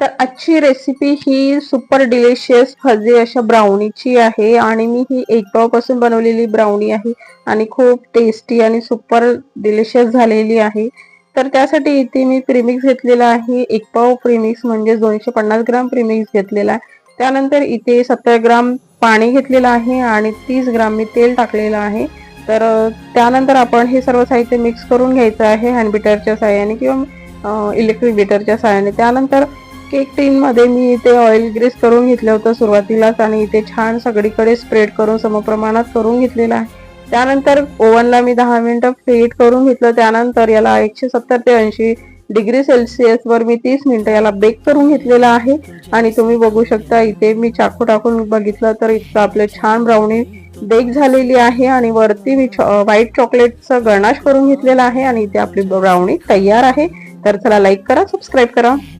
तर आजची रेसिपी ही सुपर डिलिशियस फजी अशा ब्राउनीची आहे आणि मी ही एक पावपासून बनवलेली ब्राउनी आहे आणि खूप टेस्टी आणि सुपर डिलिशियस झालेली आहे. तर त्यासाठी इथे मी प्रीमिक्स घेतलेला आहे. एक पाव प्रीमिक्स म्हणजे दोनशे पन्नास ग्राम प्रीमिक्स घेतलेला आहे. त्यानंतर इथे सत्तर ग्राम पाणी घेतलेलं आहे आणि तीस ग्राम मी तेल टाकलेलं आहे. तर त्यानंतर आपण हे सर्व साहित्य मिक्स करून घ्यायचं आहे. हँड बिटरच्या साह्याने किंवा इलेक्ट्रिक बिटरच्या साह्याने. त्यानंतर केक टीनमध्ये मी इथे ऑइल ग्रीस करून घेतलं होतं सुरुवातीलाच आणि इथे छान सगळीकडे स्प्रेड करून समप्रमाणात करून घेतलेलं आहे. त्यानंतर ओव्हनला मी दहा मिनटं फ्रीट करून घेतलं. त्यानंतर याला एकशे सत्तर ते ऐंशी डिग्री सेल्सिअसवर मी तीस मिनटं याला बेक करून घेतलेलं आहे. आणि तुम्ही बघू शकता इथे मी चाकू टाकून बघितलं तर इतकं आपलं छान ब्राउनी बेक झालेली आहे. आणि वरती मी व्हाईट चॉकलेटचा गणाश करून घेतलेला आहे. आणि इथे आपली ब्राउनी तयार आहे. तर चला लाईक करा सबस्क्राईब करा.